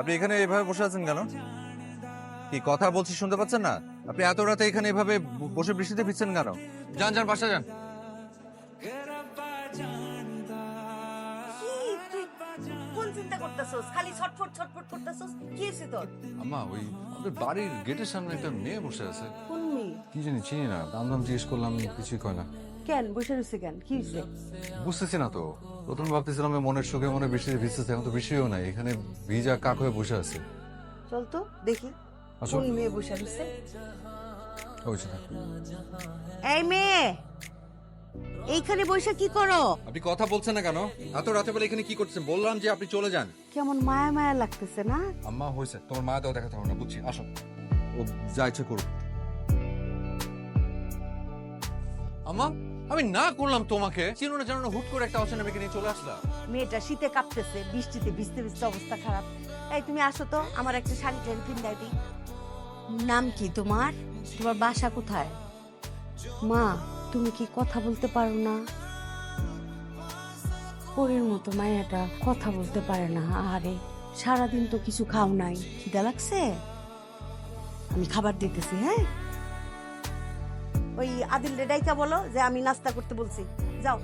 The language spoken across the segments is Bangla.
আপনি এখানে এভাবে বসে আছেন কেন? কি কথা বলছি শুনতে পাচ্ছেন না? আপনি এত রাতে এখানে এভাবে বসে বৃষ্টিতে ভিজছেন কেন? যান যান বাসা যান। কি কোন চিন্তা করতেছস? খালি ছটফট ছটফট করতেছস? কি হইছে তোর? আম্মা ওই আমাদের বাড়ির গেটের সামনে একটা মেয়ে বসে আছে। কোন মেয়ে? কি জানি চিনি না। দাম দাম জিজ্ঞেস করলাম কিছুই কয় না। কেন বসে রয়েছে কেন? কি বুঝতেছি না তো। প্রথম ভাবতেছিলাম মনের সুখে মনে বৃষ্টিতে ভিজতেছে এখন তো বৃষ্টিও নাই। এখানে ভিজা কাক হয়ে বসে আছে। চল তো দেখি। আসো। কোন মেয়ে বসে রয়েছে। এই মেয়ে এইখানে বসে কি করো? আপনি কথা বলছেন না কেন? এত রাতে বেলা এখানে কি করছেন বললাম যে আপনি চলে যান। কেমন মায়া মায়া লাগতেছে না? আম্মা হয়েছে। তোমার মা দেওয়া দেখাতে হবে না বুঝছি। আসো। ও যা ইচ্ছে করুক। আমি না করলাম তোমাকে চিনো না জানো হুট করে একটা অচেনা মেয়েকে নিয়ে চলে আসলাম মেয়েটা শীতে কাঁপতেছে, বৃষ্টিতে ভিজতে ভিজতে অবস্থা খারাপ। এই, তুমি আসো তো, আমার একটা শাড়ি টাড়ি কিনে দিই নাম কি তোমার? তোমার বাসা কোথায়? মা, তুমি কি কথা বলতে পারো না? পরের মতো মায়াটা কথা বলতে পারে না আরে সারাদিন তো কিছু খাও নাই। খিদা লাগছে? আমি খাবার দিতেছি হ্যাঁ? ওই আদিল রেডাইকা বলো যে আমি নাস্তা করতে বলছি। যাও।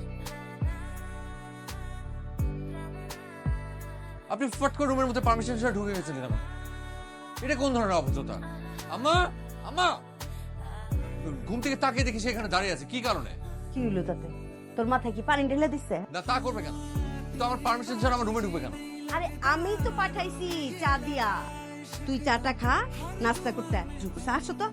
আপনি ফট করে রুমের মধ্যে পারমিশন ছাড়া ঢুকে গেছিলেন কেন এটা কোন ধরনের অভদ্রতা? আম্মা আম্মা! ঘুম থেকে তাকিয়ে দেখি সে এখানে দাঁড়িয়ে আছে। কি কারণে? কি হইল তাতে? তোর মাথায় কি পানি ঢেলে দিচ্ছে না তা করবে কেন? তো আমার পারমিশন ছাড়া আমার রুমে ঢুকবে কেন? আরে আমি তো পাঠাইছি চা দিয়া। তুই চাটা খা নাস্তা করতে। আসো তো।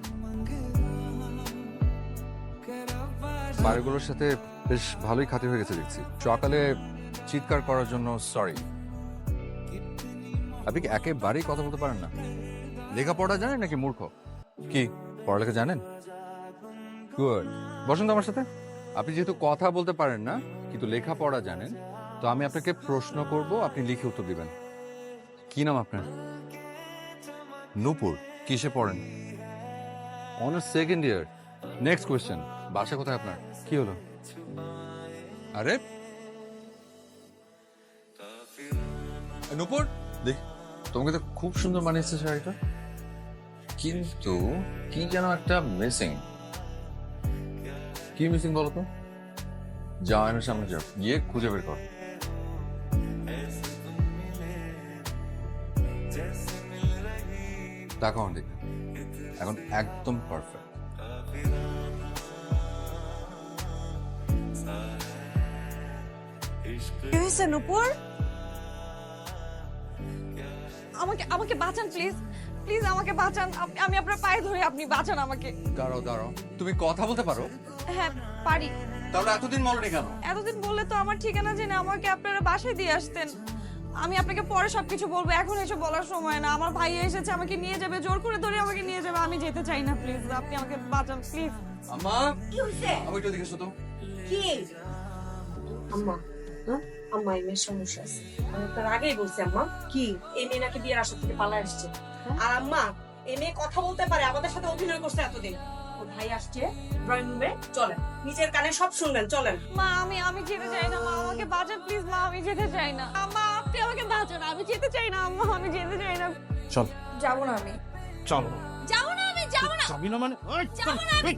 বাড়িগুলোর সাথে বেশ ভালোই খাতি হয়ে গেছে দেখছি। সকালে চিৎকার করার জন্য সরি আপনি কি একেবারেই কথা বলতে পারেন না? লেখাপড়া জানেন নাকি মূর্খ? কি, পড়ালেখা জানেন? গুড বসুন তো আমার সাথে। আপনি যেহেতু কথা বলতে পারেন না, কিন্তু লেখাপড়া জানেন, তো আমি আপনাকে প্রশ্ন করব, আপনি লিখে উত্তর দিবেন। কি নাম আপনার? নূপুর। কিসে পড়েন? Honours second year next question বাসা কোথায় আপনার? কি হলো? আরে। নূপুর দেখ তোমাকে তো খুব সুন্দর মানিয়েছে শাড়িটা। কিন্তু কি যেন একটা মিসিং কি মিসিং বলো তো? সামনে যাও গিয়ে খুঁজে বের কর। দেখো আমার দিকে এখন একদম পারফেক্ট কি হয়েছে নুপুর? আমাকে আমাকে বাঁচান প্লিজ প্লিজ আমাকে বাঁচান। আপ- আমি আপনার পায়ে ধরে আপনি বাঁচান আমাকে। দাঁড়াও দাঁড়াও। তুমি কথা বলতে পারো? হ্যাঁ পারি। তাহলে এতদিন মরনি কেন? এতদিন বললে তো আমার ঠিকানা জেনে আমাকে আপনারা বাসায় দিয়ে আসতেন। আমি আপনাকে পরে সবকিছু বলব। এখন এসে বলার সময় না। আমার ভাই এসেছে আমাকে নিয়ে যাবে। জোর করে ধরে আমাকে নিয়ে যাবে। আমি যেতে চাই না প্লিজ আপনি আমাকে বাঁচান প্লিজ আম্মা? কি হয়েছে আমি একটু দেখে তো। কি? আম্মা। আম্মা এই মেয়ের সমস্যা আছে। আমি তার আগেই বলছি আম্মা কি? এই মেয়ে নাকি বিয়ের আসর থেকে পালা আসছে। আর আম্মা এই মেয়ে কথা বলতে পারে আমাদের সাথে অভিনয় করছে এতদিন। ওর ভাই আসছে ড্রয়িং রুমে চলেন। নিজের কানে সব শুনবেন চলেন। মা আমি আমি যেতে চাই না মা আমাকে বাঁচান প্লিজ মা আমি যেতে চাই না। মা আপনি আমাকে বাঁচান আমি যেতে চাই না আম্মা আমি যেতে চাই না। চল। যাব না আমি। চলো। যাব না আমি যাব না। যাবি না মানে? যাব না আমি।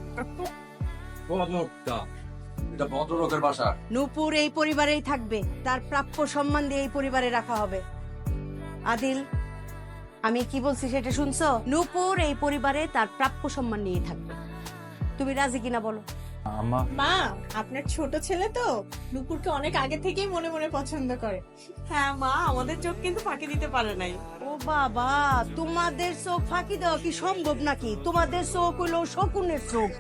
এটা ভদ্রলোকের বাসা। নূপুর এই পরিবারেই থাকবে। তার প্রাপ্য সম্মান দিয়ে এই পরিবারে রাখা হবে। আদিল আমি কি বলছি সেটা শুনছো? নূপুর এই পরিবারে তার প্রাপ্য সম্মান নিয়ে থাকবে। তুমি রাজি কিনা বলো? আম্মা মা আপনার ছোট ছেলে তো নুপুরকে অনেক আগে থেকেই মনে মনে পছন্দ করে। হ্যাঁ মা আমাদের চোখ কিন্তু ফাঁকি দিতে পারে নাই। ও বাবা তোমাদের চোখ ফাঁকি দেওয়া কি সম্ভব নাকি? তোমাদের চোখ হলো শকুনের চোখ।